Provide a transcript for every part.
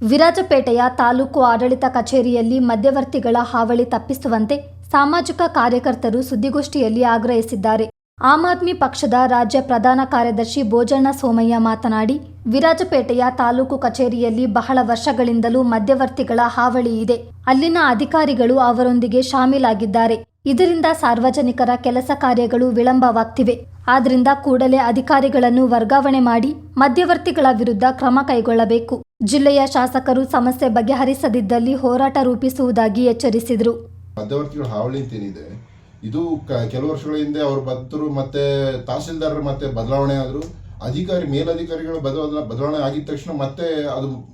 ವಿರಾಜಪೇಟೆಯ ತಾಲೂಕು ಆಡಳಿತ ಕಚೇರಿಯಲ್ಲಿ ಮಧ್ಯವರ್ತಿಗಳ ಹಾವಳಿ ತಪ್ಪಿಸುವಂತೆ ಸಾಮಾಜಿಕ ಕಾರ್ಯಕರ್ತರು ಸುದ್ದಿಗೋಷ್ಠಿಯಲ್ಲಿ ಆಗ್ರಹಿಸಿದ್ದಾರೆ. ಆಮ್ ಆದ್ಮಿ ಪಕ್ಷದ ರಾಜ್ಯ ಪ್ರಧಾನ ಕಾರ್ಯದರ್ಶಿ ಬೋಜಣ್ಣ ಸೋಮಯ್ಯ ಮಾತನಾಡಿ, ವಿರಾಜಪೇಟೆಯ ತಾಲೂಕು ಕಚೇರಿಯಲ್ಲಿ ಬಹಳ ವರ್ಷಗಳಿಂದಲೂ ಮಧ್ಯವರ್ತಿಗಳ ಹಾವಳಿ ಇದೆ. ಅಲ್ಲಿನ ಅಧಿಕಾರಿಗಳು ಅವರೊಂದಿಗೆ ಶಾಮೀಲಾಗಿದ್ದಾರೆ. ಇದರಿಂದ ಸಾರ್ವಜನಿಕರ ಕೆಲಸ ಕಾರ್ಯಗಳು ವಿಳಂಬವಾಗ್ತಿವೆ. ಆದ್ರಿಂದ ಕೂಡಲೇ ಅಧಿಕಾರಿಗಳನ್ನು ವರ್ಗಾವಣೆ ಮಾಡಿ ಮಧ್ಯವರ್ತಿಗಳ ವಿರುದ್ಧ ಕ್ರಮ ಕೈಗೊಳ್ಳಬೇಕು. ಜಿಲ್ಲೆಯ ಶಾಸಕರು ಸಮಸ್ಯೆ ಬಗೆಹರಿಸದಿದ್ದಲ್ಲಿ ಹೋರಾಟ ರೂಪಿಸುವುದಾಗಿ ಎಚ್ಚರಿಸಿದರು. ಮಧ್ಯವರ್ತಿಗಳ ಹಾವಳಿ ಅಂತ ಏನಿದೆ ಇದು ಕೆಲವು ವರ್ಷಗಳ ಹಿಂದೆ ಅವ್ರು ಬಂದರು, ಮತ್ತೆ ತಹಸೀಲ್ದಾರರು ಮತ್ತೆ ಬದಲಾವಣೆ ಆದರು. ಅಧಿಕಾರಿ, ಮೇಲಧಿಕಾರಿಗಳು ಬದಲ ಬದಲಾವಣೆ ಆಗಿದ ತಕ್ಷಣ ಮತ್ತೆ ಅದು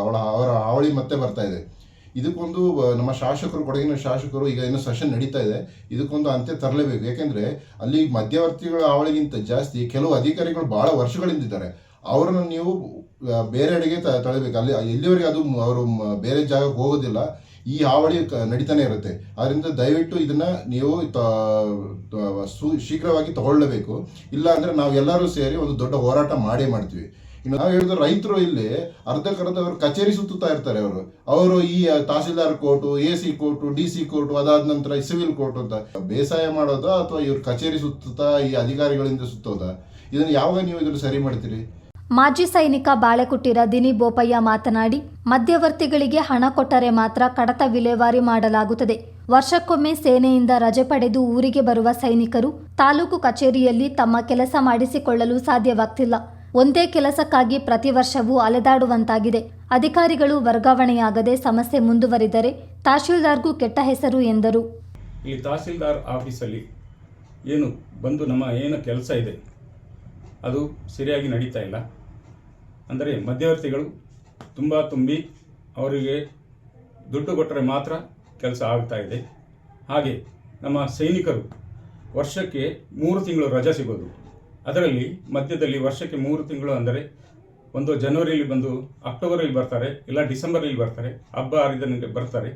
ಅವಳ, ಅವರ ಹಾವಳಿ ಮತ್ತೆ ಬರ್ತಾ ಇದೆ. ಇದಕ್ಕೊಂದು ನಮ್ಮ ಶಾಸಕರು, ಕೊಡಗಿನ ಶಾಸಕರು ಈಗ ಏನು ಸೆಷನ್ ನಡೀತಾ ಇದೆ. ಇದಕ್ಕೊಂದು ಅಂತ್ಯ ತರಲೇಬೇಕು. ಯಾಕೆಂದ್ರೆ ಅಲ್ಲಿ ಮಧ್ಯವರ್ತಿಗಳ ಹಾವಳಿಗಿಂತ ಜಾಸ್ತಿ ಕೆಲವು ಅಧಿಕಾರಿಗಳು ಬಹಳ ವರ್ಷಗಳಿಂದ ಇದ್ದಾರೆ. ಅವರನ್ನು ನೀವು ಬೇರೆ ಬೇರೆಡೆಗೆ ತ- ತಳ್ಳಬೇಕು. ಅಲ್ಲಿ, ಎಲ್ಲಿವರೆಗೆ ಅದು ಅವರು ಬೇರೆ ಜಾಗಕ್ಕೆ ಹೋಗೋದಿಲ್ಲ. ಈ ಹಾವಳಿ ನಡೀತಾನೆ ಇರುತ್ತೆ. ಅದರಿಂದ ದಯವಿಟ್ಟು ಇದನ್ನ ನೀವು ಶೀಘ್ರವಾಗಿ ತಗೊಳ್ಳಬೇಕು. ಇಲ್ಲ ಅಂದ್ರೆ ನಾವು ಎಲ್ಲರೂ ಸೇರಿ ಒಂದು ದೊಡ್ಡ ಹೋರಾಟ ಮಾಡೇ ಮಾಡ್ತೀವಿ. ಇನ್ನು ನಾವು ಹೇಳಿದ್ರೆ ರೈತರು ಇಲ್ಲಿ ಅರ್ಧಕರ್ಧ ಅವರು ಕಚೇರಿ ಸುತ್ತುತ್ತಾ ಇರ್ತಾರೆ ಅವರು. ಅವರು ಈ tahsildar court, A C court, D C court, ಅದಾದ ನಂತರ ಸಿವಿಲ್ ಕೋರ್ಟ್ ಅಂತ. ಬೇಸಾಯ ಮಾಡೋದಾ ಅಥವಾ ಇವ್ರ ಕಚೇರಿ ಸುತ್ತುತ್ತಾ ಈ ಅಧಿಕಾರಿಗಳಿಂದ ಸುತ್ತೋದಾ? ಇದನ್ನ ಯಾವಾಗ ನೀವು ಇದನ್ನು ಸರಿ ಮಾಡ್ತೀರಿ? ಮಾಜಿ ಸೈನಿಕ ಬಾಳೆಕುಟ್ಟಿರ ದಿನಿ ಬೋಪಯ್ಯ ಮಾತನಾಡಿ, ಮಧ್ಯವರ್ತಿಗಳಿಗೆ ಹಣ ಕೊಟ್ಟರೆ ಮಾತ್ರ ಕಡತ ವಿಲೇವಾರಿ ಮಾಡಲಾಗುತ್ತದೆ. ವರ್ಷಕ್ಕೊಮ್ಮೆ ಸೇನೆಯಿಂದ ರಜೆ ಪಡೆದು ಊರಿಗೆ ಬರುವ ಸೈನಿಕರು ತಾಲೂಕು ಕಚೇರಿಯಲ್ಲಿ ತಮ್ಮ ಕೆಲಸ ಮಾಡಿಸಿಕೊಳ್ಳಲು ಸಾಧ್ಯವಾಗ್ತಿಲ್ಲ. ಒಂದೇ ಕೆಲಸಕ್ಕಾಗಿ ಪ್ರತಿ ವರ್ಷವೂ ಅಲೆದಾಡುವಂತಾಗಿದೆ. ಅಧಿಕಾರಿಗಳು ವರ್ಗಾವಣೆಯಾಗದೆ ಸಮಸ್ಯೆ ಮುಂದುವರಿದರೆ ತಹಶೀಲ್ದಾರ್ಗೂ ಕೆಟ್ಟ ಹೆಸರು ಎಂದರು. ಇಲ್ಲಿ ತಹಶೀಲ್ದಾರ್ ಆಫೀಸಲ್ಲಿ ಏನು ಬಂದು ನಮ್ಮ ಏನು ಕೆಲಸ ಇದೆ? ಅದು ಸರಿಯಾಗಿ ನಡೀತಾ ಇಲ್ಲ. ಅಂದರೆ ಮಧ್ಯವರ್ತಿಗಳು ತುಂಬ ತುಂಬಿ ಅವರಿಗೆ ದುಡ್ಡು ಕೊಟ್ಟರೆ ಮಾತ್ರ ಕೆಲಸ ಆಗ್ತಾ ಇದೆ. ಹಾಗೆ ನಮ್ಮ ಸೈನಿಕರು ವರ್ಷಕ್ಕೆ ಮೂರು ತಿಂಗಳು ರಜೆ ಸಿಗೋದು. ಅದರಲ್ಲಿ ಮಧ್ಯದಲ್ಲಿ ವರ್ಷಕ್ಕೆ ಮೂರು ತಿಂಗಳು ಅಂದರೆ ಒಂದು ಜನವರಿಯಲ್ಲಿ ಬಂದು ಅಕ್ಟೋಬರಲ್ಲಿ ಬರ್ತಾರೆ, ಇಲ್ಲ ಡಿಸೆಂಬರಲ್ಲಿ ಬರ್ತಾರೆ, ಹಬ್ಬ ಹರಿದಿನಕ್ಕೆ ಬರ್ತಾರೆ.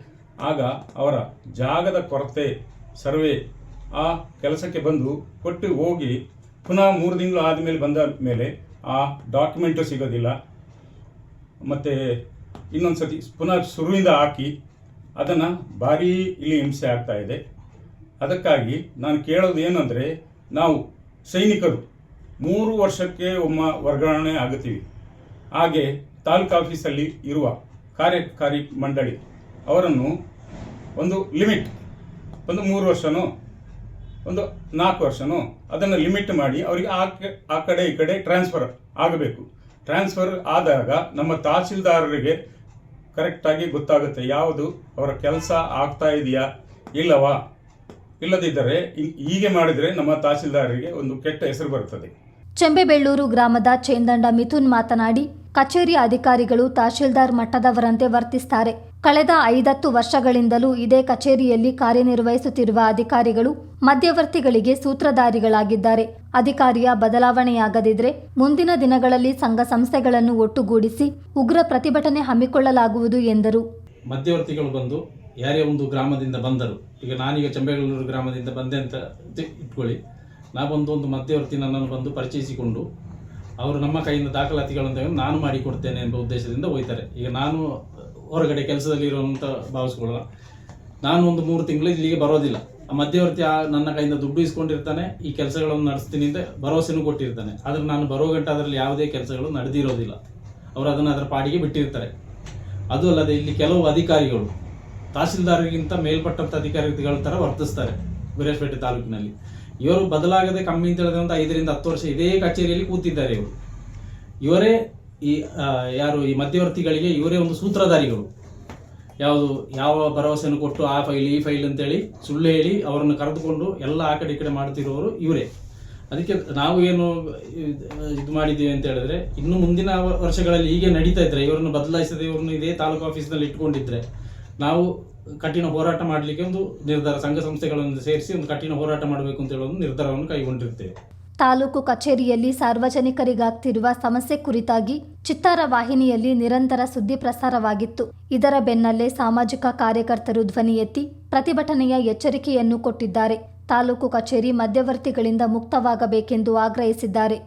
ಆಗ ಅವರ ಜಾಗದ ಕೊರತೆ ಸರ್ವೆ ಆ ಕೆಲಸಕ್ಕೆ ಬಂದು ಕೊಟ್ಟು ಹೋಗಿ ಪುನಃ ಮೂರು ತಿಂಗಳು ಆದಮೇಲೆ ಬಂದ ಮೇಲೆ ಆ ಡಾಕ್ಯುಮೆಂಟು ಸಿಗೋದಿಲ್ಲ. ಮತ್ತು ಇನ್ನೊಂದು ಸತಿ ಪುನಃ ಶುರುವಿಂದ ಹಾಕಿ ಅದನ್ನು ಭಾರೀ ಇಲ್ಲಿ ಹಿಂಸೆ ಆಗ್ತಾ ಇದೆ. ಅದಕ್ಕಾಗಿ ನಾನು ಕೇಳೋದು ಏನಂದರೆ ನಾವು ಸೈನಿಕರು ಮೂರು ವರ್ಷಕ್ಕೆ ಒಮ್ಮ ವರ್ಗಾವಣೆ ಆಗುತ್ತೀವಿ. ಹಾಗೆ ತಾಲೂಕು ಆಫೀಸಲ್ಲಿ ಇರುವ ಕಾರ್ಯಕಾರಿ ಮಂಡಳಿ ಅವರನ್ನು ಒಂದು ಲಿಮಿಟ್ ಒಂದು ಮೂರು ವರ್ಷನೋ ಒಂದು ನಾಲ್ಕು ವರ್ಷನೋ ಅದನ್ನು ಲಿಮಿಟ್ ಮಾಡಿ ಅವರಿಗೆ ಆ ಆ ಕಡೆ ಈ ಕಡೆ ಟ್ರಾನ್ಸ್ಫರ್ ಆಗಬೇಕು. ಟ್ರಾನ್ಸ್ಫರ್ ಆದಾಗ ನಮ್ಮ ತಹಸೀಲ್ದಾರರಿಗೆ ಕರೆಕ್ಟಾಗಿ ಗೊತ್ತಾಗುತ್ತೆ ಯಾವುದು ಅವರ ಕೆಲಸ ಆಗ್ತಾ ಇದೆಯಾ ಇಲ್ಲವಾ? ಇಲ್ಲದಿದ್ದರೆ ಹೀಗೆ ಮಾಡಿದರೆ ನಮ್ಮ ತಹಸೀಲ್ದಾರರಿಗೆ ಒಂದು ಕೆಟ್ಟ ಹೆಸರು ಬರುತ್ತದೆ. ಚೆಂಬೆಬೆಳ್ಳೂರು ಗ್ರಾಮದ ಚೇಂದಂಡ ಮಿಥುನ್ ಮಾತನಾಡಿ, ಕಚೇರಿ ಅಧಿಕಾರಿಗಳು ತಹಶೀಲ್ದಾರ್ ಮಟ್ಟದವರಂತೆ ವರ್ತಿಸ್ತಾರೆ. ಕಳೆದ ಐದತ್ತು ವರ್ಷಗಳಿಂದಲೂ ಇದೇ ಕಚೇರಿಯಲ್ಲಿ ಕಾರ್ಯನಿರ್ವಹಿಸುತ್ತಿರುವ ಅಧಿಕಾರಿಗಳು ಮಧ್ಯವರ್ತಿಗಳಿಗೆ ಸೂತ್ರಧಾರಿಗಳಾಗಿದ್ದಾರೆ. ಅಧಿಕಾರಿಯ ಬದಲಾವಣೆಯಾಗದಿದ್ರೆ ಮುಂದಿನ ದಿನಗಳಲ್ಲಿ ಸಂಘ ಸಂಸ್ಥೆಗಳನ್ನು ಒಟ್ಟುಗೂಡಿಸಿ ಉಗ್ರ ಪ್ರತಿಭಟನೆ ಹಮ್ಮಿಕೊಳ್ಳಲಾಗುವುದು ಎಂದರು. ಮಧ್ಯವರ್ತಿಗಳು ಬಂದು ಯಾರೇ ಒಂದು ಗ್ರಾಮದಿಂದ ಬಂದರು, ಈಗ ನಾನೀಗ ಚಂಬೆಗಳೂರು ಗ್ರಾಮದಿಂದ ಬಂದೆ ಅಂತ ಇಟ್ಕೊಳ್ಳಿ. ನಾ ಬಂದು ಒಂದು ಮಧ್ಯವರ್ತಿ ನನ್ನನ್ನು ಬಂದು ಪರಿಚಯಿಸಿಕೊಂಡು ಅವರು ನಮ್ಮ ಕೈಯಿಂದ ದಾಖಲಾತಿಗಳನ್ನು ತೆಗೆದು ನಾನು ಮಾಡಿಕೊಡ್ತೇನೆ ಎಂಬ ಉದ್ದೇಶದಿಂದ ಹೋಯ್ತಾರೆ ಈಗ ನಾನು ಹೊರಗಡೆ ಕೆಲಸದಲ್ಲಿ ಇರುವಂತ ಭಾವಿಸ್ಕೊಳ್ಳೋಣ. ನಾನು ಒಂದು ಮೂರು ತಿಂಗಳು ಇಲ್ಲಿಗೆ ಬರೋದಿಲ್ಲ. ಆ ಮಧ್ಯವರ್ತಿ ಆ ನನ್ನ ಕೈಯಿಂದ ದುಡ್ಡು ಇಸ್ಕೊಂಡಿರ್ತಾನೆ, ಈ ಕೆಲಸಗಳನ್ನು ನಡೆಸ್ತೀನಿ ಅಂತ ಭರವಸೆನೂ ಕೊಟ್ಟಿರ್ತಾನೆ. ಆದರೆ ನಾನು ಬರೋ ಗಂಟೆ ಅದರಲ್ಲಿ ಯಾವುದೇ ಕೆಲಸಗಳು ನಡೆದಿರೋದಿಲ್ಲ. ಅವರು ಅದನ್ನು ಅದರ ಪಾಡಿಗೆ ಬಿಟ್ಟಿರ್ತಾರೆ. ಅದು ಅಲ್ಲದೆ ಇಲ್ಲಿ ಕೆಲವು ಅಧಿಕಾರಿಗಳು ತಹಸೀಲ್ದಾರರಿಗಿಂತ ಮೇಲ್ಪಟ್ಟಂಥ ಅಧಿಕಾರಿಗಳ ಥರ ವರ್ತಿಸ್ತಾರೆ ಗುರೇಶ್ಪೇಟೆ ತಾಲೂಕಿನಲ್ಲಿ. ಇವರು ಬದಲಾಗದೆ ಕಮ್ಮಿ ಅಂತ ಹೇಳಿದಂಥ ಐದರಿಂದ ಹತ್ತು ವರ್ಷ ಇದೇ ಕಚೇರಿಯಲ್ಲಿ ಕೂತಿದ್ದಾರೆ ಇವರು. ಇವರೇ ಈ ಯಾರು ಈ ಮಧ್ಯವರ್ತಿಗಳಿಗೆ ಇವರೇ ಒಂದು ಸೂತ್ರಧಾರಿಗಳು. ಯಾವುದು, ಯಾವ ಭರವಸೆಯನ್ನು ಕೊಟ್ಟು ಆ ಫೈಲ್ ಈ ಫೈಲ್ ಅಂತೇಳಿ ಸುಳ್ಳು ಹೇಳಿ ಅವರನ್ನು ಕರೆದುಕೊಂಡು ಎಲ್ಲ ಆ ಕಡೆ ಈ ಕಡೆ ಮಾಡ್ತಿರುವವರು ಇವರೇ. ಅದಕ್ಕೆ ನಾವು ಏನು ಇದು ಮಾಡಿದ್ದೀವಿ ಅಂತ ಹೇಳಿದ್ರೆ, ಇನ್ನು ಮುಂದಿನ ವರ್ಷಗಳಲ್ಲಿ ಹೀಗೆ ನಡೀತಾ ಇದ್ರೆ, ಇವರನ್ನು ಬದಲಾಯಿಸದೆ ಇವರನ್ನು ಇದೇ ತಾಲೂಕು ಆಫೀಸ್ನಲ್ಲಿ ಇಟ್ಕೊಂಡಿದ್ರೆ ನಾವು ಕಠಿಣ ಹೋರಾಟ ಮಾಡಲಿಕ್ಕೆ ಒಂದು ನಿರ್ಧಾರ, ಸಂಘ ಸಂಸ್ಥೆಗಳನ್ನು ಸೇರಿಸಿ ಒಂದು ಕಠಿಣ ಹೋರಾಟ ಮಾಡಬೇಕು ಅಂತ ಹೇಳೋ ಒಂದು ನಿರ್ಧಾರವನ್ನು ಕೈಗೊಂಡಿರ್ತೇವೆ. ತಾಲೂಕು ಕಚೇರಿಯಲ್ಲಿ ಸಾರ್ವಜನಿಕರಿಗಾಗ್ತಿರುವ ಸಮಸ್ಯೆ ಕುರಿತಾಗಿ ಚಿತ್ತಾರ ವಾಹಿನಿಯಲ್ಲಿ ನಿರಂತರ ಸುದ್ದಿ ಪ್ರಸಾರವಾಗಿತ್ತು. ಇದರ ಬೆನ್ನಲ್ಲೇ ಸಾಮಾಜಿಕ ಕಾರ್ಯಕರ್ತರು ಧ್ವನಿ ಎತ್ತಿ ಪ್ರತಿಭಟನೆಯ ಎಚ್ಚರಿಕೆಯನ್ನು ಕೊಟ್ಟಿದ್ದಾರೆ. ತಾಲೂಕು ಕಚೇರಿ ಮಧ್ಯವರ್ತಿಗಳಿಂದ ಮುಕ್ತವಾಗಬೇಕೆಂದು ಆಗ್ರಹಿಸಿದ್ದಾರೆ.